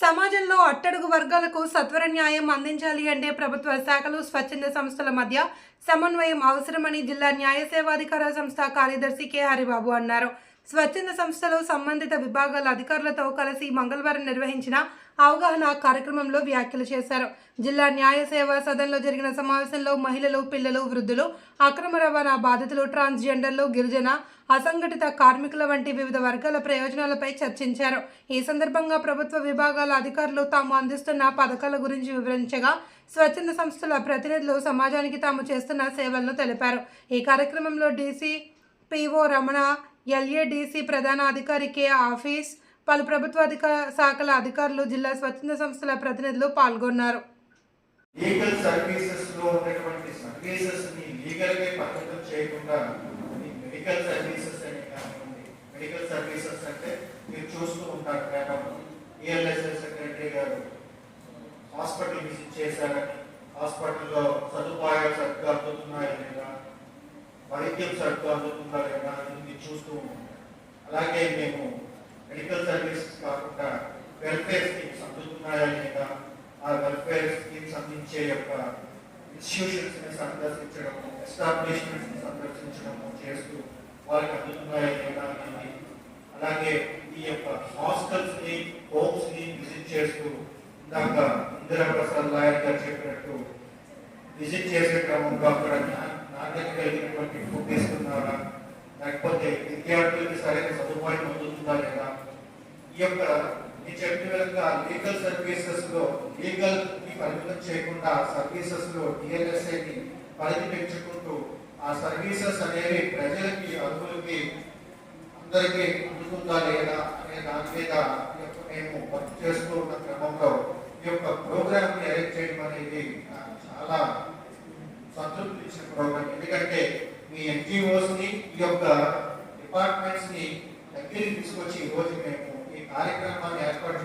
సమాజంలో అట్టడుగు వర్గాలకు సత్వర న్యాయం అందించాలి అంటే ప్రభుత్వ శాఖలు స్వచ్ఛంద సంస్థల మధ్య సమన్వయం అవసరమని జిల్లా న్యాయ సేవాధికార సంస్థ కార్యదర్శి కె. హరిబాబు అన్నారు. స్వచ్ఛంద సంస్థలు సంబంధిత విభాగాల అధికారులతో కలిసి మంగళవారం నిర్వహించిన అవగాహన కార్యక్రమంలో వ్యాఖ్యలు చేశారు. జిల్లా న్యాయ సేవా సదన్లో జరిగిన సమావేశంలో మహిళలు పిల్లలు వృద్ధులు అక్రమ రవాణా బాధితులు ట్రాన్స్జెండర్లు గిరిజన అసంఘటిత కార్మికుల వంటి వివిధ వర్గాల ప్రయోజనాలపై చర్చించారు. ఈ సందర్భంగా ప్రభుత్వ విభాగాల అధికారులు తాము అందిస్తున్న పథకాల గురించి వివరించగా స్వచ్ఛంద సంస్థల ప్రతినిధులు సమాజానికి తాము చేస్తున్న సేవలను తెలిపారు. ఈ కార్యక్రమంలో డీసీ పిఓ రమణ ఎల్ఏడిసి ప్రధాన అధికారి కె ఆఫీస్ పలు ప్రభుత్వ అధికార శాఖల అధికారులు జిల్లా స్వచ్ఛంద సంస్థల ప్రతినిధులు పాల్గొన్నారు. లీగల్ సర్వీసెస్లో ఉన్నటువంటి సర్వీసెస్ని లీగల్గా పరిమితం చేయకుండా మెడికల్ సర్వీసెస్ కానివ్వండి మెడికల్ సర్వీసెస్ అంటే మీరు చూస్తూ ఉంటారు మేడం ఈఎల్ఎస్ఎస్ సెక్రటరీ గారు హాస్పిటల్ విజిట్ చేశారని హాస్పిటల్లో సదుపాయాలు సరిగ్గా అందుతున్నాయా లేదా వైద్యం సరుకు అందుతుందా లేదా అనేది చూస్తూ ఉన్నాం అలాగే మేము మెడికల్ సర్వీసెస్ కాకుండా వెల్ఫేర్ స్కీమ్స్ అందుతున్నాయా లేదా ఆ వెల్ఫేర్ స్కీమ్స్ అందించే యొక్క ఇన్స్టిట్యూషన్స్ని సందర్శించడము ఎస్టాబ్లిష్మెంట్స్ని సందర్శించడము చేస్తూ వారికి అందుతున్నాయా లేదా అనేది. అలాగే ఈ యొక్క హాస్టల్స్ని హోమ్స్ని విజిట్ చేస్తూ ఇందాక ఇందిరా ప్రసాద్ లాయర్ గారు చెప్పినట్టు విజిట్ చేసే క్రమంలో అక్కడ సరైన సదుపాయం అందుతుందా లేదా? ఈ యొక్క నేను చెప్పిన విధంగా లీగల్ సర్వీసెస్లో లీగల్ని పరిమితం చేయకుండా సర్వీసెస్లో డిఎల్ఎస్ఐ ని పరిధి పెంచుకుంటూ ఆ సర్వీసెస్ అనేవి ప్రజలకి అర్హులకి అందరికీ అందుతుందా లేదా అనే దాని మీద మేము వర్క్ చేస్తూ ఉన్న క్రమంలో ఈ యొక్క ప్రోగ్రామ్ని అరేంజ్ చేయడం అనేది నాకు చాలా సంతృప్తి ఇచ్చిన ప్రోగ్రామ్ ఎందుకంటే మీ ఎన్జిఓస్ని ఈ యొక్క ని దగ్గరికి తీసుకొచ్చి ఈ రోజు మేము ఈ కార్యక్రమాన్ని ఏర్పాటు